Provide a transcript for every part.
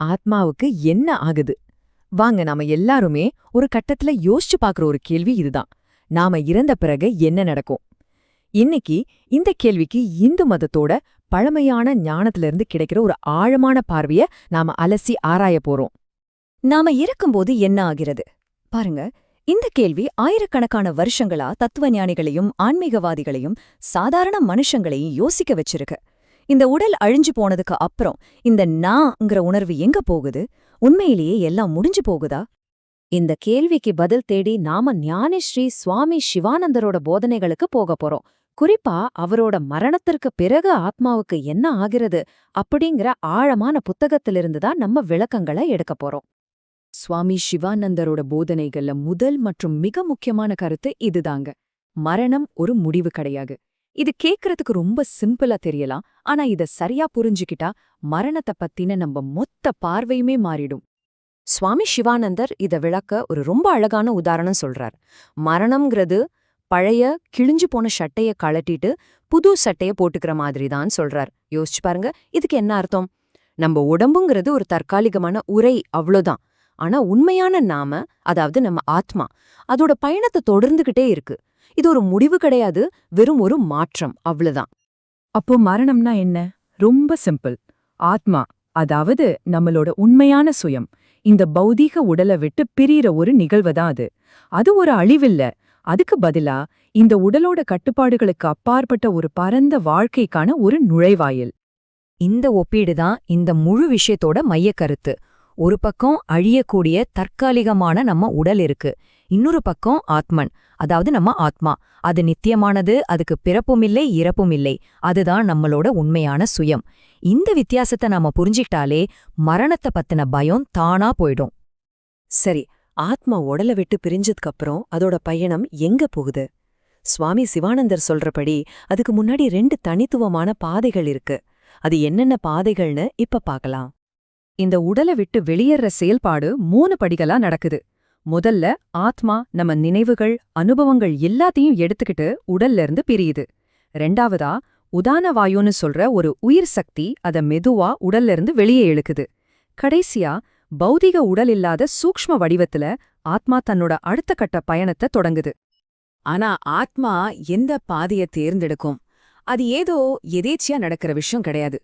ஆத்மாவுக்கு என்ன ஆகுது? வாங்க நாம எல்லாருமே ஒரு கட்டத்துல யோசிச்சு பார்க்குற ஒரு கேள்வி இதுதான். நாம இறந்த பிறகு என்ன நடக்கும்? இன்னைக்கு இந்த கேள்விக்கு இந்து மதத்தோட பழமையான ஞானத்திலிருந்து கிடைக்கிற ஒரு ஆழமான பார்வைய நாம அலசி ஆராய போறோம். நாம இருக்கும்போது என்ன ஆகிறது? பாருங்க இந்த கேள்வி ஆயிரக்கணக்கான வருஷங்களா தத்துவ ஞானிகளையும் ஆன்மீகவாதிகளையும் சாதாரண மனுஷங்களையும் யோசிக்க வச்சிருக்கு. இந்த உடல் அழிஞ்சு போனதுக்கு அப்புறம் இந்த நாங்கிற உணர்வு எங்க போகுது? உண்மையிலேயே எல்லாம் முடிஞ்சு போகுதா? இந்த கேள்விக்கு பதில் தேடி நாம ஞானிஸ்ரீ சுவாமி சிவானந்தரோட போதனைகளுக்கு போக போறோம். குறிப்பா அவரோட மரணத்திற்கு பிறகு ஆத்மாவுக்கு என்ன ஆகிறது அப்படிங்கிற ஆழமான புத்தகத்திலிருந்து தான் நம்ம விளக்கங்களை எடுக்க போறோம். சுவாமி சிவானந்தரோட போதனைகள்ல முதல் மற்றும் மிக முக்கியமான கருத்து இதுதாங்க. மரணம் ஒரு முடிவு கிடையாது. இது கேக்குறதுக்கு ரொம்ப சிம்பிளா தெரியலாம். ஆனா இத சரியா புரிஞ்சுக்கிட்டா மரணத்தை பத்தின நம்ம மொத்த பார்வையுமே மாறிடும். சுவாமி சிவானந்தர் இத விளக்க ஒரு ரொம்ப அழகான உதாரணம் சொல்றார். மரணம்ங்கிறது பழைய கிழிஞ்சு போன சட்டைய கழட்டிட்டு புது சட்டைய போட்டுக்கிற மாதிரி தான் சொல்றார். யோசிச்சு பாருங்க இதுக்கு என்ன அர்த்தம்? நம்ம உடம்புங்கிறது ஒரு தற்காலிகமான உரை அவ்வளோதான். ஆனா உண்மையான நாம அதாவது நம்ம ஆத்மா அதோட பயணத்தை தொடர்ந்துகிட்டே இருக்கு. இது ஒரு முடிவு கிடையாது வெறும் ஒரு மாற்றம். அவ்வளவுதான். அப்போ மரணம்னா என்ன? ரொம்ப சிம்பிள் ஆத்மா அதாவது நம்மளோட உண்மையான சுயம் இந்த பௌதீக உடலை விட்டு பிரியிற ஒரு நிகழ்வுதான் அது. அது ஒரு அழிவில்ல. அதுக்கு பதிலா இந்த உடலோட கட்டுப்பாடுகளுக்கு அப்பாற்பட்ட ஒரு பரந்த வாழ்க்கைக்கான ஒரு நுழைவாயில். இந்த ஒப்பீடு தான் இந்த முழு விஷயத்தோட மையக்கருத்து. ஒரு பக்கம் அழியக்கூடிய தற்காலிகமான நம்ம உடல் இருக்கு. இன்னொரு பக்கம் ஆத்மன் அதாவது நம்ம ஆத்மா. அது நித்தியமானது அதுக்கு பிறப்பும் இல்லை இறப்பும் இல்லை. அதுதான் நம்மளோட உண்மையான சுயம். இந்த வித்தியாசத்தை நாம புரிஞ்சிட்டாலே மரணத்தை பத்தின பயம் தானா போயிடும். சரி ஆத்மா உடலை விட்டு பிரிஞ்சதுக்கு அப்புறம் அதோட பயணம் எங்க போகுது? சுவாமி சிவானந்தர் சொல்றபடி அதுக்கு முன்னாடி ரெண்டு தனித்துவமான பாதைகள் இருக்கு. அது என்னென்ன பாதைகள்னு இப்ப பார்க்கலாம். இந்த உடலை விட்டு வெளியேற செயல்பாடு மூணு படிகளா நடக்குது. முதல்ல ஆத்மா நம்ம நினைவுகள் அனுபவங்கள் எல்லாத்தையும் எடுத்துக்கிட்டு உடல்ல இருந்து பிரியுது. ரெண்டாவதா உதான வாயுன்னு சொல்ற ஒரு உயிர் சக்தி அத மெதுவா உடல்ல இருந்து வெளியே இழுக்குது. கடைசியா பௌதிக உடல் இல்லாத சூக்ஷ்ம வடிவத்துல ஆத்மா தன்னோட அடுத்த கட்ட பயணத்தை தொடங்குது. ஆனா ஆத்மா எந்த பாதைய தேர்ந்தெடுக்கும்? அது ஏதோ எதேச்சியா நடக்கிற விஷயம் கிடையாது.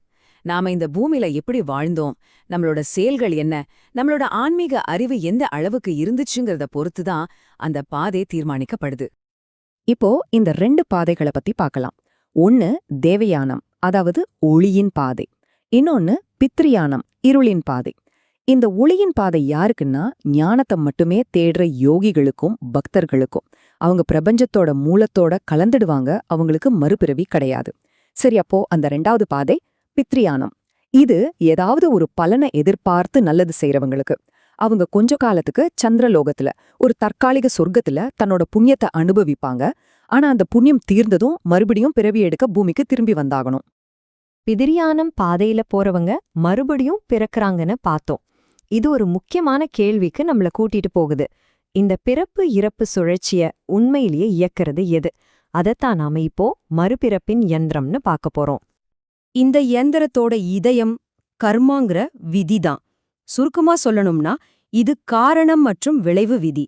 நாம இந்த பூமியில எப்படி வாழ்ந்தோம் நம்மளோட செயல்கள் என்ன நம்மளோட ஆன்மீக அறிவு எந்த அளவுக்கு இருந்துச்சுங்கிறத பொறுத்து தான் அந்த பாதை தீர்மானிக்கப்படுது. இப்போ இந்த ரெண்டு பாதைகளை பத்தி பார்க்கலாம் ஒன்னு தேவயானம் அதாவது ஒளியின் பாதை. இன்னொன்னு பித்ரியானம் இருளின் பாதை. இந்த ஒளியின் பாதை யாருக்குன்னா ஞானத்தை மட்டுமே தேடுற யோகிகளுக்கும் பக்தர்களுக்கும். அவங்க பிரபஞ்சத்தோட மூலத்தோட கலந்துடுவாங்க அவங்களுக்கு மறுபிறவி கிடையாது. சரி அப்போ அந்த ரெண்டாவது பாதை பித்ரியானம். இது ஏதாவது ஒரு பலனை எதிர்பார்த்து நல்லது செய்யறவங்களுக்கு அவங்க கொஞ்ச காலத்துக்கு சந்திரலோகத்துல ஒரு தற்காலிக சொர்க்கத்துல தன்னோட புண்ணியத்தை அனுபவிப்பாங்க. ஆனா அந்த புண்ணியம் தீர்ந்ததும் மறுபடியும் பிறவி எடுக்க பூமிக்கு திரும்பி வந்தாகணும். பிதிரியானம் பாதையில போறவங்க மறுபடியும் பிறக்கறாங்கன்னு பார்த்தோம். இது ஒரு முக்கியமான கேள்விக்கு நம்மள கூட்டிட்டு போகுது. இந்த பிறப்பு இறப்பு சுழற்சிய உண்மையிலேயே இயக்கிறது எது? அதைத்தான் நாம இப்போ மறுபிறப்பின் யந்திரம்னு பார்க்க போறோம். இந்த இயந்திரத்தோட இதயம் கர்மாங்கிற விதிதான். சுருக்கமா சொல்லணும்னா இது காரணம் மற்றும் விளைவு விதி.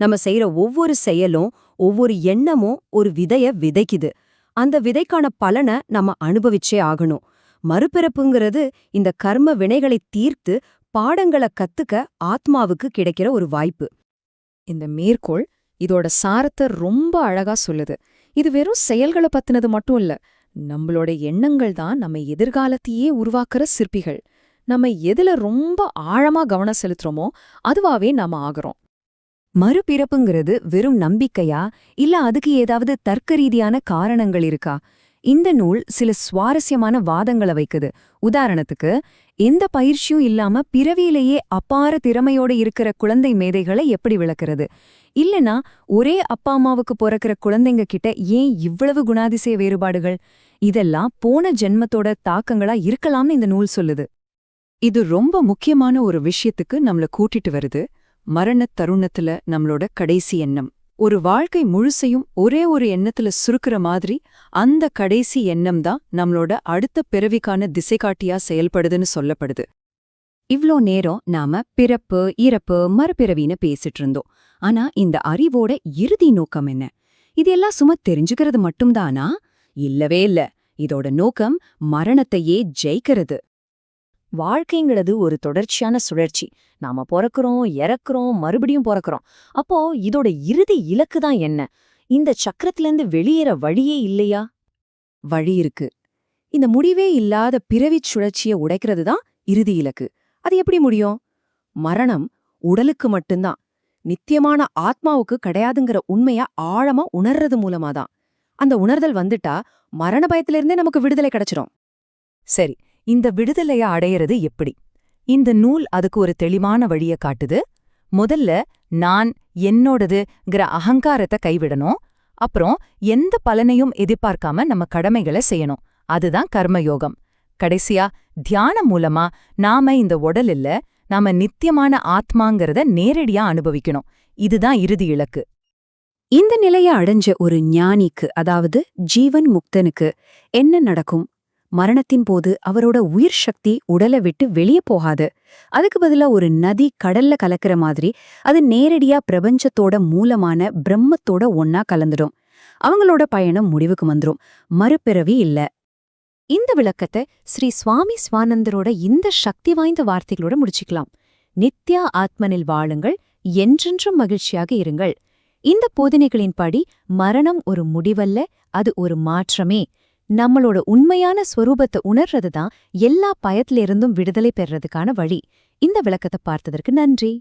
நம்ம செய்யற ஒவ்வொரு செயலும் ஒவ்வொரு எண்ணமும் ஒரு விதைய விதைக்குது. அந்த விதைக்கான பலனை நம்ம அனுபவிச்சே ஆகணும். மறுபிறப்புங்கிறது இந்த கர்ம வினைகளை தீர்த்து பாடங்களை கத்துக்க ஆத்மாவுக்கு கிடைக்கிற ஒரு வாய்ப்பு. இந்த மேற்கோள் இதோட சாரத்தை ரொம்ப அழகா சொல்லுது. இது வெறும் செயல்களை பத்தினது மட்டும் இல்ல நம்மளோட எண்ணங்கள் தான் நம்ம எதிர்காலத்தையே உருவாக்குற சிற்பிகள். நம்ம எதுல ரொம்ப ஆழமா கவனம் செலுத்துறோமோ அதுவாவே நாம ஆகிறோம். மறுபிறப்புங்கிறது வெறும் நம்பிக்கையா? இல்ல அதுக்கு ஏதாவது தர்க்க ரீதியான காரணங்கள் இருக்கா? இந்த நூல் சில சுவாரஸ்யமான வாதங்களை வைக்குது. உதாரணத்துக்கு எந்த பயிற்சியும் இல்லாம பிறவியிலேயே அப்பார திறமையோட இருக்கிற குழந்தை மேதைகளை எப்படி விளக்குறது? இல்லனா ஒரே அப்பா அம்மாவுக்கு பிறக்கிற குழந்தைங்க கிட்ட ஏன் இவ்வளவு குணாதிசய வேறுபாடுகள்? இதெல்லாம் போன ஜென்மத்தோட தாக்கங்களா இருக்கலாம்னு இந்த நூல் சொல்லுது. இது ரொம்ப முக்கியமான ஒரு விஷயத்துக்கு நம்மள கூட்டிட்டு வருது. மரணத் தருணத்துல நம்மளோட கடைசி எண்ணம். ஒரு வாழ்க்கை முழுசையும் ஒரே ஒரு எண்ணத்துல சுருக்கிற மாதிரி அந்த கடைசி எண்ணம் தான் நம்மளோட அடுத்த பிறவிக்கான திசைகாட்டியா செயல்படுதுன்னு சொல்லப்படுது. இவ்ளோ நேரம் நாம பிறப்பு இறப்பு மறுபிறவின்னு பேசிட்டு இருந்தோம். ஆனா இந்த அறிவோட இறுதி நோக்கம் என்ன? இதெல்லாம் சும்மா தெரிஞ்சுக்கிறது மட்டும்தானா? இல்லவே இல்ல. இதோட நோக்கம் மரணத்தையே ஜெயிக்கிறது. வாழ்க்கைங்கிறது ஒரு தொடர்ச்சியான சுழற்சி. நாம பிறக்கிறோம் இறக்குறோம் மறுபடியும் பிறக்கிறோம். அப்போ இதோட இறுதி இலக்கு தான் என்ன? இந்த சக்கரத்திலிருந்து வெளியேற வழியே இல்லையா? வழி இருக்கு. இந்த முடிவே இல்லாத பிறவிச் சுழற்சிய உடைக்கிறது தான் இறுதி இலக்கு. அது எப்படி முடியும்? மரணம் உடலுக்கு மட்டும்தான். நித்தியமான ஆத்மாவுக்கு கிடையாதுங்கிற உண்மைய ஆழமா உணர்றது மூலமாதான் அந்த உணர்தல் வந்துட்டா மரண பயத்திலிருந்தே நமக்கு விடுதலை கிடைச்சிரும். சரி இந்த விடுதலைய அடையிறது எப்படி? இந்த நூல் அதுக்கு ஒரு தெளிவான வழிய காட்டுது. முதல்ல நான் என்னோடதுங்கிற அகங்காரத்தை கைவிடணும். அப்புறம் எந்த பலனையும் எதிர்பார்க்காம நம்ம கடமைகளை செய்யணும். அதுதான் கர்மயோகம். கடைசியா தியானம் மூலமா நாம இந்த உடல் இல்ல நாம நித்தியமான ஆத்மாங்கிறத நேரடியா அனுபவிக்கணும். இதுதான் இறுதி இலக்கு. இந்த நிலைய அடைஞ்ச ஒரு ஞானிக்கு அதாவது ஜீவன் முக்தனுக்கு என்ன நடக்கும்? மரணத்தின் போது அவரோட உயிர் சக்தி உடலை விட்டு வெளியே போகாது. அதுக்கு பதிலா ஒரு நதி கடல்ல கலக்கிற மாதிரி அது நேரடியா பிரபஞ்சத்தோட மூலமான பிரம்மத்தோட ஒன்னா கலந்துடும். அவங்களோட பயணம் முடிவுக்கு வந்துரும். மறுபிறவி இல்ல. இந்த விளக்கத்தை ஸ்ரீ சுவாமி ஸ்வானந்தரோட இந்த சக்தி வாய்ந்த வார்த்தைகளோட முடிச்சுக்கலாம். நித்யா ஆத்மனில் வாழுங்கள். என்றென்றும் மகிழ்ச்சியாக இருங்கள். இந்த போதனைகளின்படி மரணம் ஒரு முடிவல்ல அது ஒரு மாற்றமே. நம்மளோட உண்மையான ஸ்வரூபத்தை உணர்றது தான் எல்லா பயத்திலிருந்தும் விடுதலை பெறறதுக்கான வழி. இந்த விளக்கத்தை பார்த்ததற்கு நன்றி.